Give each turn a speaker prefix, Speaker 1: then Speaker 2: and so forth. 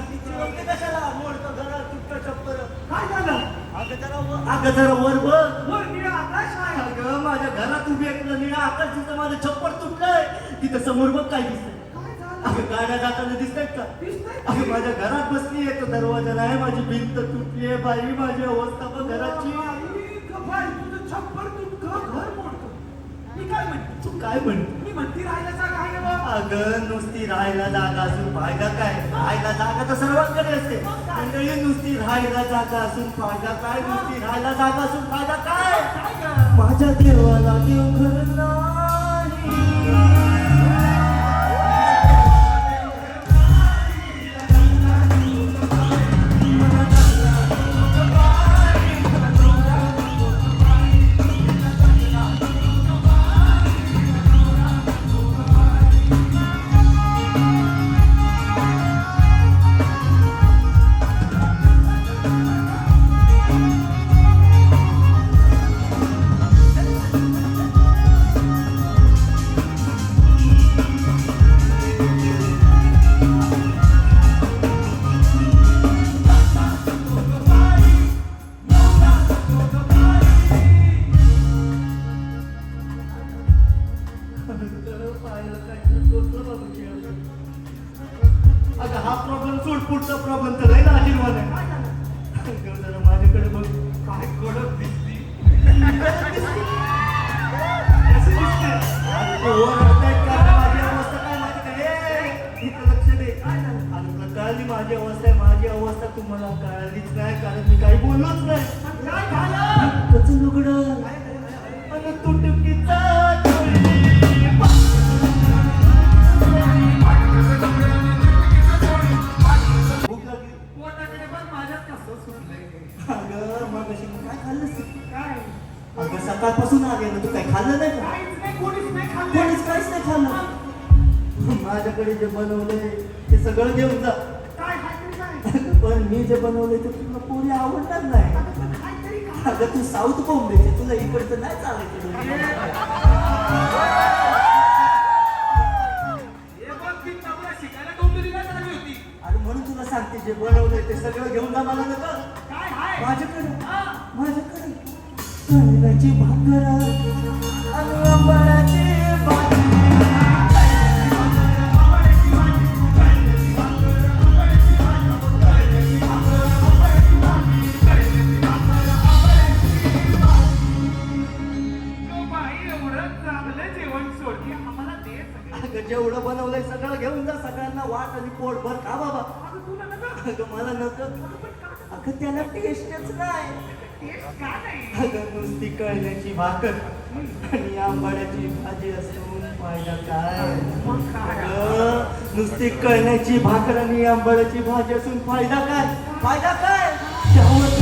Speaker 1: कशाला? मोडतं घरात तुटतं चप्पर
Speaker 2: काय झालं?
Speaker 1: अगं जरा वर. अगं जरा वर बघ.
Speaker 2: वर निळा आकाश आहे.
Speaker 1: अगं माझ्या घरात उभी ऐकलं निळा आकाश तिथं माझं छप्पर तुटलंय. तिथं समोर बघ काय दिसतंय. अगं गाड्या जाताना दिसतायत का?
Speaker 2: दिसतंय?
Speaker 1: अगं माझ्या घरात बसली आहे. तो दरवाजा नाही. माझी भिंत तुटली आहे बाई. माझी अवस्था घराची
Speaker 2: छप्पर तुटकं घर मोडतं. मी काय म्हणते?
Speaker 1: तू काय म्हणतो?
Speaker 2: म्हणते राहायला जागा आहे ना बा.
Speaker 1: अगं नुसती राहायला जागा असून फायदा काय? राहायला जागा तर सर्वांकडे असते. मंडळी नुसती राहायला जागा असून फायदा काय? नुसती राहायला जागा असून फायदा काय?
Speaker 2: काय गं?
Speaker 1: माझ्या देवाला देव घर हा प्रॉब्लेम तर नाही ना आशीर्वाद आहे जरा माझ्याकडे बघ
Speaker 2: काय कडक दिसली
Speaker 1: कळली माझी अवस्था आहे माझी अवस्था तुम्हाला कळलीच नाही कारण मी काही बोललोच नाही.
Speaker 2: काय झालं.
Speaker 1: अगं मग अशी काय खाल्लंस?
Speaker 2: काय?
Speaker 1: अगं सकाळपासून आले ना तू काय खाल्लं नाही का?
Speaker 2: काहीच नाही कोणीच नाही खाल्लं.
Speaker 1: कोणीच काहीच नाही खाल्लं. माझ्याकडे जे बनवलंय ते सगळं घेऊन जा.
Speaker 2: काय काहीतरी काय
Speaker 1: पण मी जे बनवलंय ते तुला पोरी आवडणार नाही.
Speaker 2: अगं पण काहीतरी काय
Speaker 1: अगं तू साऊथ बॉम्बेचे तुला इकडचं नाही चालायचं
Speaker 2: हे बघ ती नवरा शिकायला डोंबिवलीला चालली होती.
Speaker 1: अरे म्हणून तुला सांगते जे बनवलंय ते सगळं घेऊन जा मला नका कळण्याची भाकर आणि पोट भर खा बाबा?
Speaker 2: अगं
Speaker 1: मला नको.
Speaker 2: अगं का
Speaker 1: त्याला टेस्टच नाही.
Speaker 2: का
Speaker 1: अगं नुसती कळण्याची भाकर आणि आंबाड्याची भाजी असून फायदा काय? नुसती कळण्याची भाकर आणि आंबाड्याची भाजी असून फायदा काय? फायदा काय? त्यावर